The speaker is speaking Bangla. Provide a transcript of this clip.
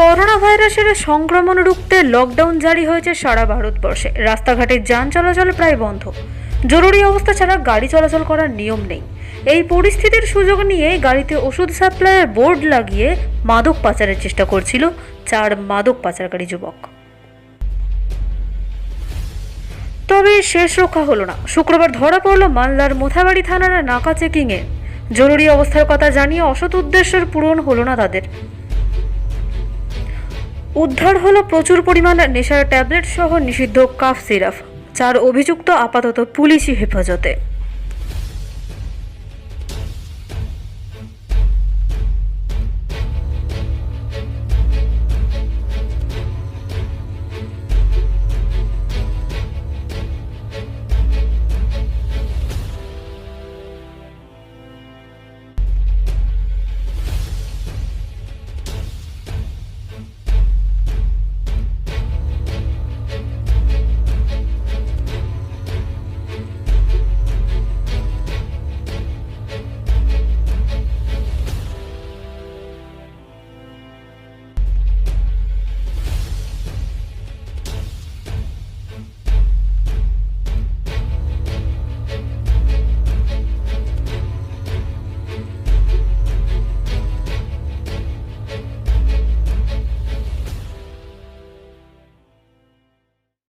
করোনা ভাইরাসের সংক্রমণ রুখতে লকডাউন জারি হয়েছে সারা ভারতবর্ষে। রাস্তাঘাটে যান চলাচল প্রায় বন্ধ। জরুরি অবস্থা ছাড়া গাড়ি চলাচল করার নিয়ম নেই। এই পরিস্থিতির সুযোগ নিয়ে গাড়িতে ওষুধ সাপ্লাইয়ের বোর্ড লাগিয়ে মাদক পাচারের চেষ্টা করছিল চার মাদক পাচারকারী যুবক। তবে শেষ রক্ষা হলো না। শুক্রবার ধরা পড়ল মালদার মোথাবাড়ি থানার নাকা চেকিংয়ে। জরুরি অবস্থার কথা জানিয়ে অসৎ উদ্দেশ্যের পূরণ হলো না তাদের। উদ্ধার হলো প্রচুর পরিমাণে নেশার ট্যাবলেট সহ নিষিদ্ধ কাফ সিরাপ চার অভিযুক্ত আপাতত পুলিশি হেফাজতে।